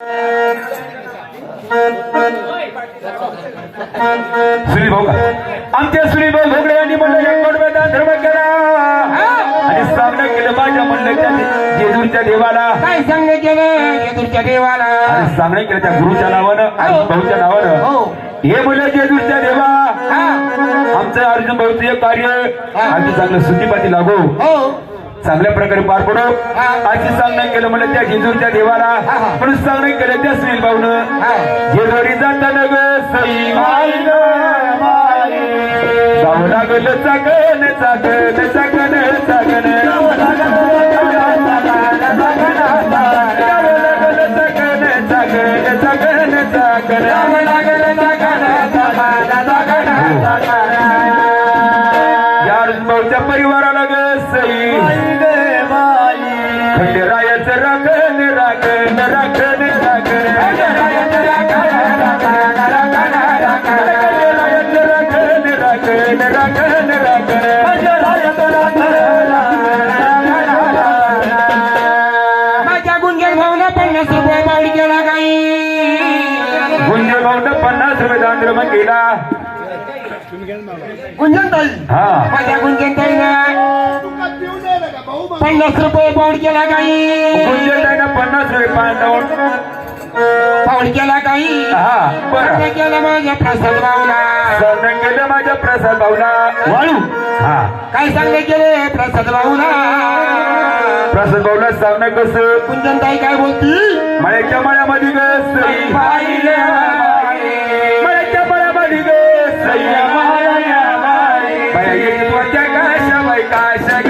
का आमच्या भोगडे यांनी म्हणलं धर्म केला. आणि सामना केलं माझ्या म्हणलं जेजूरच्या देवाला. काय सांगणे केलं? येदूरच्या देवाला. सामना केलं त्या गुरुच्या नावानं आणि भाऊच्या नावानं. हो. हे म्हणलं जेजूरच्या देवा. हा. आमचं अर्जुन भाऊचं हे कार्य आम्ही चांगलं सुखीपाती लागू. हो. चांगल्या प्रकारे पार पडो. अशी सांगणं केलं म्हणलं त्या जेजूरच्या देवाला. म्हणून सांगणं केलं त्या सुनील भाऊनं. जेजोरी जाताना ग सई जाऊ लागल चाकण चाकण चाकण चाकण. चाकण चाकण परिवाराला ग सई. खंडेरायाचं राखण राखण राखण राखण. राखण माझ्या गुंजन पन्नास रुपये केला काही. गुंज भाऊन पन्नास रुपये मग केला. हा. माझ्या पन्नास रुपये पावडी केला काही. ना पन्नास रुपये पांडव पावडी केला काही. हा बरं. केलं माझ्या प्रसाद भाऊला. केलं माझ्या प्रसाद भाऊला. वाळू. हा. काय सांगणे केले प्रसाद भाऊला? प्रसाद भाऊला सांगणं कसं? गुंजन ताई काय बोलती? मळ्याच्या मळ्यामध्ये ग सई